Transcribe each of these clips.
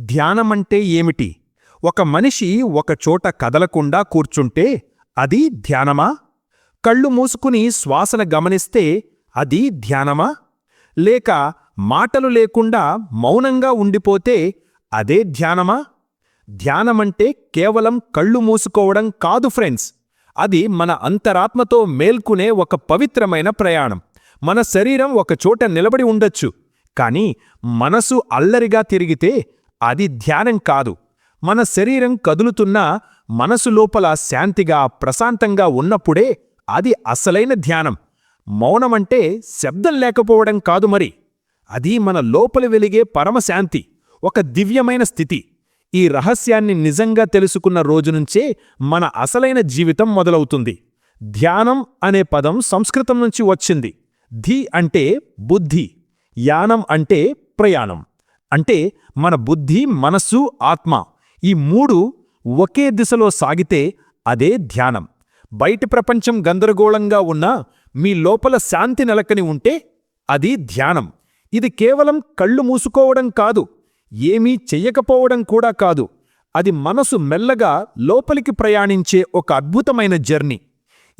ధ్యానమంటే ఏమిటి? ఒక మనిషి ఒకచోట కదలకుండా కూర్చుంటే అది ధ్యానమా? కళ్ళు మూసుకుని శ్వాసన గమనిస్తే అది ధ్యానమా? లేక మాటలు లేకుండా మౌనంగా ఉండిపోతే అదే ధ్యానమా? ధ్యానమంటే కేవలం కళ్ళు మూసుకోవడం కాదు ఫ్రెండ్స్. అది మన అంతరాత్మతో మేల్కునే ఒక పవిత్రమైన ప్రయాణం. మన శరీరం ఒకచోట నిలబడి ఉండొచ్చు. కాని మనసు అల్లరిగా తిరిగితే అది ధ్యానం కాదు. మన శరీరం కదులుతున్నా మనసు లోపల శాంతిగా ప్రశాంతంగా ఉన్నప్పుడే అది అసలైన ధ్యానం. మౌనమంటే శబ్దం లేకపోవడం కాదు మరి. అది మన లోపల వెలిగే పరమశాంతి ఒక దివ్యమైన స్థితి. ఈ రహస్యాన్ని నిజంగా తెలుసుకున్న రోజునుంచే మన అసలైన జీవితం మొదలవుతుంది. ధ్యానం అనే పదం సంస్కృతం నుంచి వచ్చింది. ధి అంటే బుద్ధి యానం అంటే ప్రయాణం. అంటే మన బుద్ధి మనస్సు ఆత్మ ఈ మూడు ఒకే దిశలో సాగితే అదే ధ్యానం. బయటి ప్రపంచం గందరగోళంగా ఉన్నా మీ లోపల శాంతి నెలకని ఉంటే అది ధ్యానం. ఇది కేవలం కళ్ళు మూసుకోవడం కాదు ఏమీ చెయ్యకపోవడం కూడా కాదు. అది మనసు మెల్లగా లోపలికి ప్రయాణించే ఒక అద్భుతమైన జర్నీ.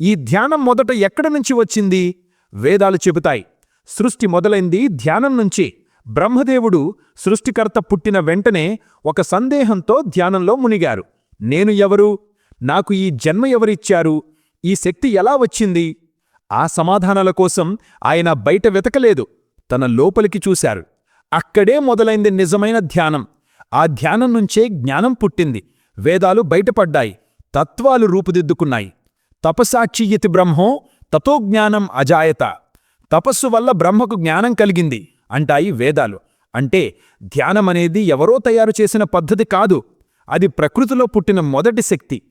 ఈ ధ్యానం మొదట ఎక్కడి నుంచి వచ్చింది? వేదాలు చెబుతాయి. సృష్టి మొదలైంది ధ్యానం నుంచి. బ్రహ్మదేవుడు సృష్టికర్త పుట్టిన వెంటనే ఒక సందేహంతో ధ్యానంలో మునిగారు. నేను ఎవరు? నాకు ఈ జన్మ ఎవరిచ్చారు? ఈ శక్తి ఎలా వచ్చింది? ఆ సమాధానాల కోసం ఆయన బయట వెతకలేదు. తన లోపలికి చూశారు. అక్కడే మొదలైంది నిజమైన ధ్యానం. ఆ ధ్యానం నుంచే జ్ఞానం పుట్టింది. వేదాలు బయటపడ్డాయి. తత్వాలు రూపుదిద్దుకున్నాయి. తపసాక్షియతి బ్రహ్మో తతో జ్ఞానం అజాయత. తపస్సు వల్ల బ్రహ్మకు జ్ఞానం కలిగింది. అంటాయి వేదాలు. అంటే ధ్యానమనేది ఎవరో తయారు చేసిన పద్ధతి కాదు. అది ప్రకృతిలో పుట్టిన మొదటి శక్తి.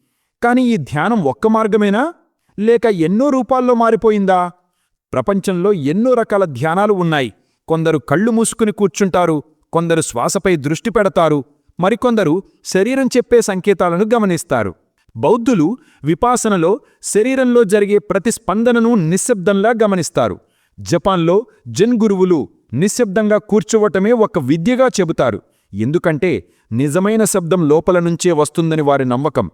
కాని ఈ ధ్యానం ఒక్క మార్గమేనా? లేక ఎన్నో రూపాల్లో మారిపోయిందా? ప్రపంచంలో ఎన్నో రకాల ధ్యానాలు ఉన్నాయి. కొందరు కళ్ళు మూసుకుని కూర్చుంటారు. కొందరు శ్వాసపై దృష్టి పెడతారు. మరికొందరు శరీరం చెప్పే సంకేతాలను గమనిస్తారు. బౌద్ధులు విపాసనలో శరీరంలో జరిగే ప్రతిస్పందనను నిశ్శబ్దంలా గమనిస్తారు. జపాన్లో జన్ గురువులు నిశ్శబ్దంగా కూర్చోవటమే ఒక విద్యగా చెబుతారు. ఎందుకంటే నిజమైన శబ్దం లోపల నుంచే వస్తుందని వారి నమ్మకం.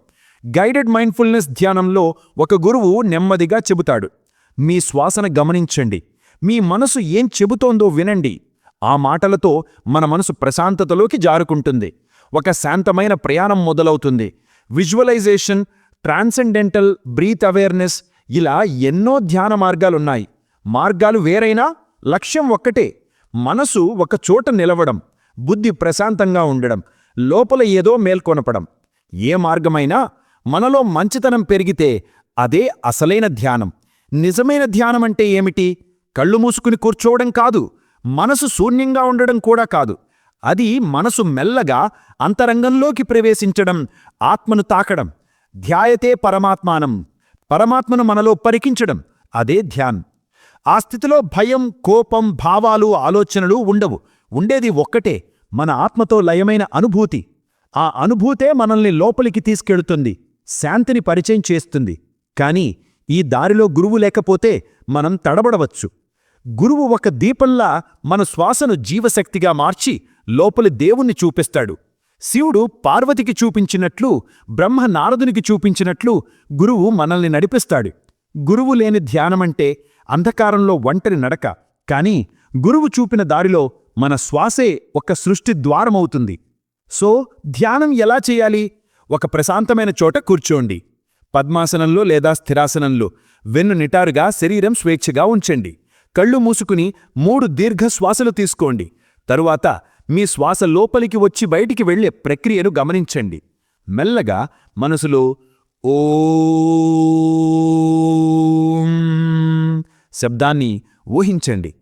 గైడెడ్ మైండ్ఫుల్నెస్ ధ్యానంలో ఒక గురువు నెమ్మదిగా చెబుతాడు. మీ శ్వాసన గమనించండి. మీ మనసు ఏం చెబుతోందో వినండి. ఆ మాటలతో మన మనసు ప్రశాంతతలోకి జారుకుంటుంది. ఒక శాంతమైన ప్రయాణం మొదలవుతుంది. విజువలైజేషన్ ట్రాన్సెండెంటల్ బ్రీత్ అవేర్నెస్ ఇలా ఎన్నో ధ్యాన మార్గాలున్నాయి. మార్గాలు వేరైనా లక్ష్యం ఒక్కటే. మనసు ఒక చోట నిలవడం బుద్ధి ప్రశాంతంగా ఉండడం లోపల ఏదో మేల్కొనపడం. ఏ మార్గమైనా మనలో మంచితనం పెరిగితే అదే అసలైన ధ్యానం. నిజమైన ధ్యానమంటే ఏమిటి? కళ్ళు మూసుకుని కూర్చోవడం కాదు మనసు శూన్యంగా ఉండడం కూడా కాదు. అది మనసు మెల్లగా అంతరంగంలోకి ప్రవేశించడం ఆత్మను తాకడం. ధ్యాయతే పరమాత్మానం. పరమాత్మను మనలో పరికించడం. అదే ధ్యానం. ఆ స్థితిలో భయం కోపం భావాలు ఆలోచనలు ఉండవు. ఉండేది ఒక్కటే మన ఆత్మతో లయమైన అనుభూతి. ఆ అనుభూతే మనల్ని లోపలికి తీసుకెడుతుంది శాంతిని పరిచయం చేస్తుంది. కాని ఈ దారిలో గురువు లేకపోతే మనం తడబడవచ్చు. గురువు ఒక దీపంలా మన శ్వాసను జీవశక్తిగా మార్చి లోపలి దేవుణ్ణి చూపిస్తాడు. శివుడు పార్వతికి చూపించినట్లు బ్రహ్మ నారదునికి చూపించినట్లు గురువు మనల్ని నడిపిస్తాడు. గురువు లేని ధ్యానమంటే అంధకారంలో ఒంటరి నడక. కాని గురువు చూపిన దారిలో మన శ్వాసే ఒక సృష్టి ద్వారమవుతుంది. సో ధ్యానం ఎలా చేయాలి? ఒక ప్రశాంతమైన చోట కూర్చోండి. పద్మాసనంలో లేదా స్థిరాసనంలో వెన్ను నిటారుగా శరీరం స్వేచ్ఛగా ఉంచండి. కళ్ళు మూసుకుని మూడు దీర్ఘ శ్వాసలు తీసుకోండి. తరువాత మీ శ్వాస లోపలికి వచ్చి బయటికి వెళ్ళే ప్రక్రియను గమనించండి. మెల్లగా మనసులో ఓ శబ్దాన్ని ఊహించండి.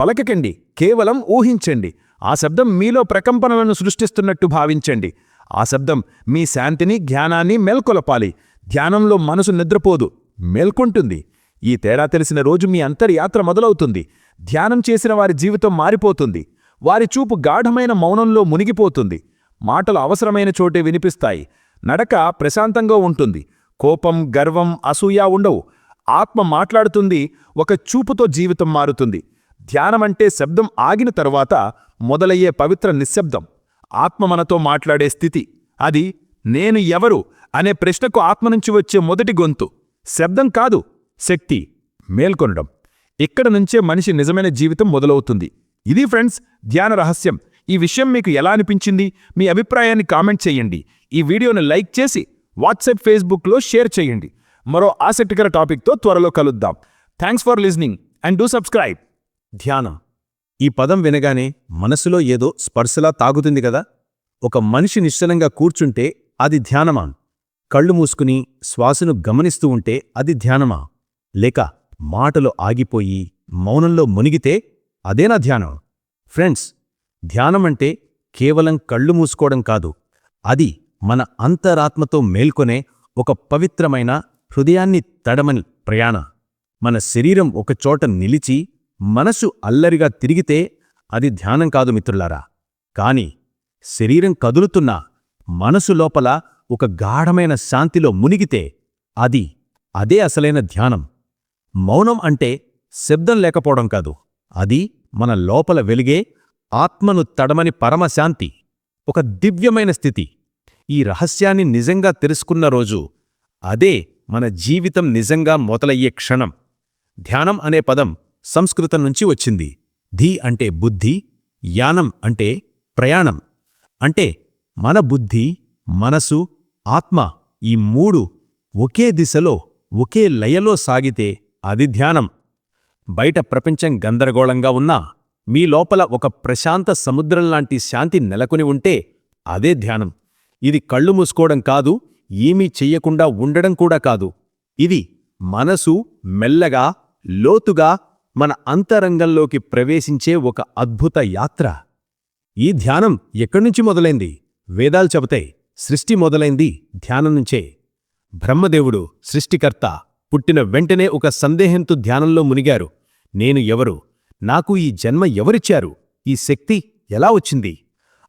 పలకకండి. కేవలం ఊహించండి. ఆ శబ్దం మీలో ప్రకంపనలను సృష్టిస్తున్నట్టు భావించండి. ఆ శబ్దం మీ శాంతిని జ్ఞానాన్ని మేల్కొలపాలి. ధ్యానంలో మనసు నిద్రపోదు. మేల్కొంటుంది. ఈ తేడా తెలిసిన రోజు మీ అంతర్యాత్ర మొదలవుతుంది. ధ్యానం చేసిన వారి జీవితం మారిపోతుంది. వారి చూపు గాఢమైన మౌనంలో మునిగిపోతుంది. మాటలు అవసరమైన చోటే వినిపిస్తాయి. నడక ప్రశాంతంగా ఉంటుంది. కోపం గర్వం అసూయ ఉండవు. ఆత్మ మాట్లాడుతుంది ఒక చూపుతో జీవితం మారుతుంది. ధ్యానమంటే శబ్దం ఆగిన తరువాత మొదలయ్యే పవిత్ర నిశ్శబ్దం. ఆత్మ మనతో మాట్లాడే స్థితి. అది నేను ఎవరు అనే ప్రశ్నకు ఆత్మ నుంచి వచ్చే మొదటి గొంతు. శబ్దం కాదు శక్తి మేల్కొనడం. ఇక్కడ నుంచే మనిషి నిజమైన జీవితం మొదలవుతుంది. ఇది ఫ్రెండ్స్ ధ్యాన రహస్యం. ఈ విషయం మీకు ఎలా అనిపించింది? మీ అభిప్రాయాన్ని కామెంట్ చేయండి. ఈ వీడియోను లైక్ చేసి వాట్సాప్ ఫేస్బుక్లో షేర్ చేయండి. మరో ఆసక్తికర టాపిక్తో త్వరలో కలుద్దాం. Thanks for listening and do subscribe ధ్యానం ఈ పదం వినగానే మనసులో ఏదో స్పర్శలా తాగుతుంది కదా? ఒక మనిషి నిశ్చలంగా కూర్చుంటే అది ధ్యానమా? కళ్ళు మూసుకుని శ్వాసను గమనిస్తూ ఉంటే అది ధ్యానమా? లేక మాటలు ఆగిపోయి మౌనంలో మునిగితే అదేనా ధ్యానం? ఫ్రెండ్స్ ధ్యానమంటే కేవలం కళ్ళు మూసుకోవడం కాదు. అది మన అంతరాత్మతో మేల్కొనే ఒక పవిత్రమైన హృదయాన్ని తడమని ప్రయాణ. మన శరీరం ఒకచోట నిలిచి మనసు అల్లరిగా తిరిగితే అది ధ్యానం కాదు మిత్రులారా. కాని శరీరం కదులుతున్నా మనసు లోపల ఒక గాఢమైన శాంతిలో మునిగితే అది అదే అసలైన ధ్యానం. మౌనం అంటే శబ్దం లేకపోవడం కాదు. అది మన లోపల వెలిగే ఆత్మను తడమని పరమశాంతి ఒక దివ్యమైన స్థితి. ఈ రహస్యాన్ని నిజంగా తెలుసుకున్న రోజు అదే మన జీవితం నిజంగా మొదలయ్యే క్షణం. ధ్యానం అనే పదం సంస్కృతం నుంచి వచ్చింది. ధీ అంటే బుద్ధి యానం అంటే ప్రయాణం. అంటే మన బుద్ధి మనసు ఆత్మ ఈ మూడు ఒకే దిశలో ఒకే లయలో సాగితే అది ధ్యానం. బయట ప్రపంచం గందరగోళంగా ఉన్నా మీ లోపల ఒక ప్రశాంత సముద్రంలాంటి శాంతి నెలకొని ఉంటే అదే ధ్యానం. ఇది కళ్ళు మూసుకోవడం కాదు ఏమీ చెయ్యకుండా ఉండడం కూడా కాదు. ఇది మనసు మెల్లగా లోతుగా మన అంతరంగంలోకి ప్రవేశించే ఒక అద్భుత యాత్ర. ఈ ధ్యానం ఎక్కడ్నుంచి మొదలైంది? వేదాలు చెబుతాయి సృష్టి మొదలైంది ధ్యానం నుంచే. బ్రహ్మదేవుడు సృష్టికర్త పుట్టిన వెంటనే ఒక సందేహంతో ధ్యానంలో మునిగారు. నేను ఎవరు? నాకు ఈ జన్మ ఎవరిచ్చారు? ఈ శక్తి ఎలా వచ్చింది?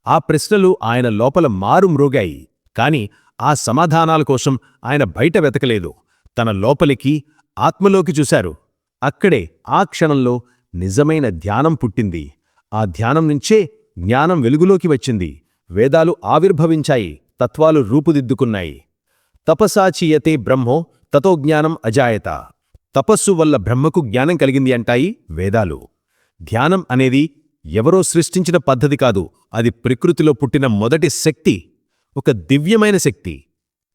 ఆ ప్రశ్నలు ఆయన లోపల మారు మ్రోగాయి కాని ఆ సమాధానాల కోసం ఆయన బయట వెతకలేదు. తన లోపలికి ఆత్మలోకి చూశారు. అక్కడే ఆ క్షణంలో నిజమైన ధ్యానం పుట్టింది. ఆ ధ్యానం నుంచే జ్ఞానం వెలుగులోకి వచ్చింది. వేదాలు ఆవిర్భవించాయి తత్వాలు రూపుదిద్దుకున్నాయి. తపసాచీయతే బ్రహ్మో తతో జ్ఞానం అజాయత. తపస్సు వల్ల బ్రహ్మకు జ్ఞానం కలిగింది అంటాయి వేదాలు. ధ్యానం అనేది ఎవరో సృష్టించిన పద్ధతి కాదు అది ప్రకృతిలో పుట్టిన మొదటి శక్తి. ఒక దివ్యమైన శక్తి.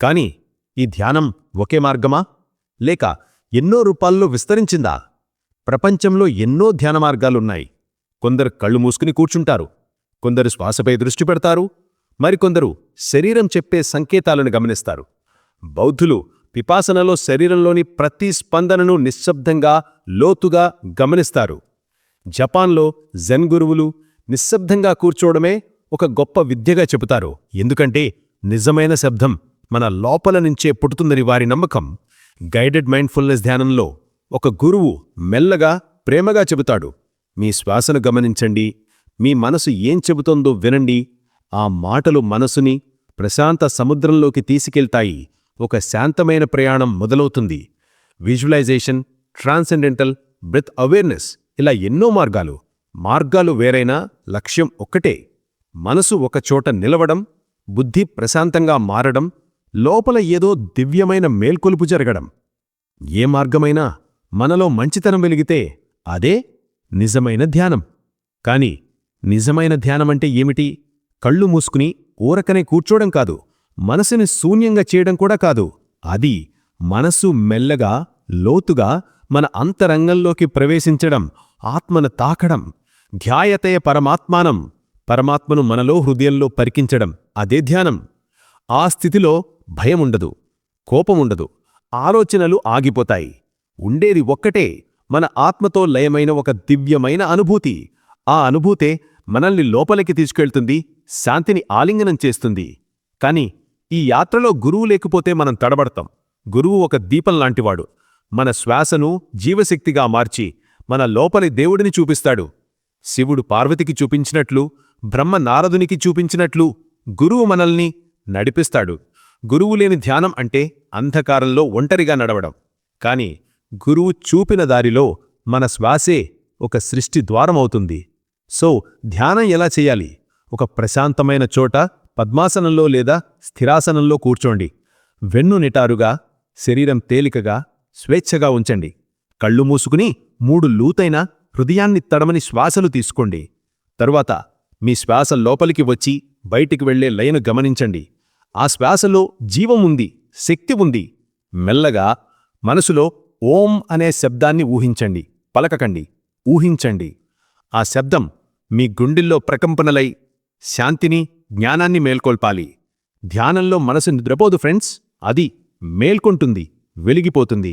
కాని ఈ ధ్యానం ఒకే మార్గమా? లేక ఎన్నో రూపాల్లో విస్తరించిందా? ప్రపంచంలో ఎన్నో ధ్యాన మార్గాలున్నాయి. కొందరు కళ్ళు మూసుకుని కూర్చుంటారు. కొందరు శ్వాసపై దృష్టి పెడతారు. మరికొందరు శరీరం చెప్పే సంకేతాలను గమనిస్తారు. బౌద్ధులు పిపాసనలో శరీరంలోని ప్రతి స్పందనను నిశ్శబ్దంగా లోతుగా గమనిస్తారు. జపాన్లో జెన్ గురువులు నిశ్శబ్దంగా కూర్చోవడమే ఒక గొప్ప విద్యగా చెబుతారు. ఎందుకంటే నిజమైన శబ్దం మన లోపల నుంచే పుట్టుతుందని వారి నమ్మకం. గైడెడ్ మైండ్ఫుల్నెస్ ధ్యానంలో ఒక గురువు మెల్లగా ప్రేమగా చెబుతాడు. మీ శ్వాసను గమనించండి. మీ మనసు ఏం చెబుతోందో వినండి. ఆ మాటలు మనసుని ప్రశాంత సముద్రంలోకి తీసుకెళ్తాయి. ఒక శాంతమైన ప్రయాణం మొదలవుతుంది. విజువలైజేషన్ ట్రాన్సెండెంటల్ బ్రెత్ అవేర్నెస్ ఇలా ఎన్నో మార్గాలు. మార్గాలు వేరైనా లక్ష్యం ఒక్కటే. మనసు ఒకచోట నిలవడం బుద్ధి ప్రశాంతంగా మారడం లోపల ఏదో దివ్యమైన మేల్కొలుపు జరగడం. ఏ మార్గమైనా మనలో మంచితనం వెలిగితే అదే నిజమైన ధ్యానం. కాని నిజమైన ధ్యానమంటే ఏమిటి? కళ్ళు మూసుకుని ఊరకనే కూర్చోడం కాదు మనసుని శూన్యంగా చేయడం కూడా కాదు. అది మనసు మెల్లగా లోతుగా మన అంతరంగంలోకి ప్రవేశించడం ఆత్మను తాకడం ధ్యాయతే పరమాత్మానం. పరమాత్మను మనలో హృదయంలో పరికించడం అదే ధ్యానం. ఆ స్థితిలో భయముండదు కోపముండదు ఆలోచనలు ఆగిపోతాయి. ఉండేది ఒక్కటే మన ఆత్మతో లయమైన ఒక దివ్యమైన అనుభూతి. ఆ అనుభూతే మనల్ని లోపలికి తీసుకెళ్తుంది శాంతిని ఆలింగనం చేస్తుంది. కాని ఈ యాత్రలో గురువు లేకపోతే మనం తడబడతాం. గురువు ఒక దీపం లాంటివాడు. మన శ్వాసను జీవశక్తిగా మార్చి మన లోపలి దేవుడిని చూపిస్తాడు. శివుడు పార్వతికి చూపించినట్లు బ్రహ్మ నారదునికి చూపించినట్లు గురువు మనల్ని నడిపిస్తాడు. గురువు లేని ధ్యానం అంటే అంధకారంలో ఒంటరిగా నడవడం. కాని గురువు చూపిన దారిలో మన శ్వాసే ఒక సృష్టి ద్వారమవుతుంది. సో ధ్యానం ఎలా చేయాలి? ఒక ప్రశాంతమైన చోట పద్మాసనంలో లేదా స్థిరాసనంలో కూర్చోండి. వెన్ను నిటారుగా శరీరం తేలికగా స్వేచ్ఛగా ఉంచండి. కళ్ళు మూసుకుని మూడు లూతైన హృదయాన్ని తడమని శ్వాసలు తీసుకోండి. తరువాత మీ శ్వాస లోపలికి వచ్చి బయటికి వెళ్ళే లయను గమనించండి. ఆ శ్వాసలో జీవం ఉంది శక్తి ఉంది. మెల్లగా మనసులో ఓం అనే శబ్దాన్ని ఊహించండి పలకకండి ఊహించండి. ఆ శబ్దం మీ గుండెల్లో ప్రకంపనలై శాంతిని జ్ఞానాన్ని మేల్కొల్పాలి. ధ్యానంలో మనసు నిద్రపోదు ఫ్రెండ్స్ అది మేల్కొంటుంది వెలిగిపోతుంది.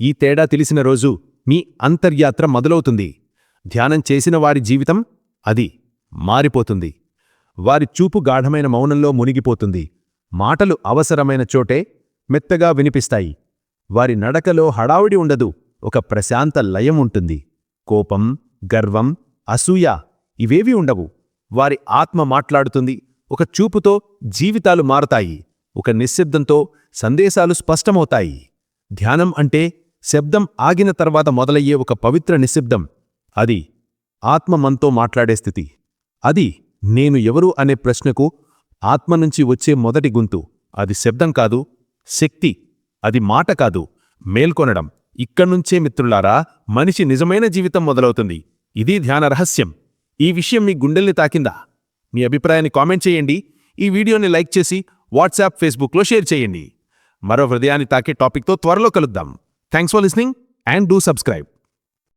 ఈ తేడా తెలిసిన రోజు మీ అంతర్యాత్ర మొదలవుతుంది. ధ్యానం చేసిన వారి జీవితం అది. మారిపోతుంది. వారి చూపు గాఢమైన మౌనంలో మునిగిపోతుంది. మాటలు అవసరమైన చోటే మెత్తగా వినిపిస్తాయి. వారి నడకలో హడావుడి ఉండదు. ఒక ప్రశాంత లయం ఉంటుంది. కోపం గర్వం అసూయ ఇవేవీ ఉండవు. వారి ఆత్మ మాట్లాడుతుంది. ఒక చూపుతో జీవితాలు మారతాయి. ఒక నిశ్శబ్దంతో సందేశాలు స్పష్టమవుతాయి. ధ్యానం అంటే శబ్దం ఆగిన తర్వాత మొదలయ్యే ఒక పవిత్ర నిశ్శబ్దం. అది ఆత్మ మనతో మాట్లాడే స్థితి. అది నేను ఎవరు అనే ప్రశ్నకు ఆత్మ నుంచి వచ్చే మొదటి గొంతు. అది శబ్దం కాదు శక్తి. అది మాట కాదు మేల్కొనడం. ఇక్కడ్నుంచే మిత్రులారా మనిషి నిజమైన జీవితం మొదలవుతుంది. ఇది ధ్యాన రహస్యం. ఈ విషయం మీ గుండెల్ని తాకిందా? మీ అభిప్రాయాన్ని కామెంట్ చేయండి. ఈ వీడియోని లైక్ చేసి వాట్సాప్ ఫేస్బుక్లో షేర్ చేయండి. మరో హృదయాన్ని తాకే టాపిక్తో త్వరలో కలుద్దాం. Thanks for listening and do subscribe.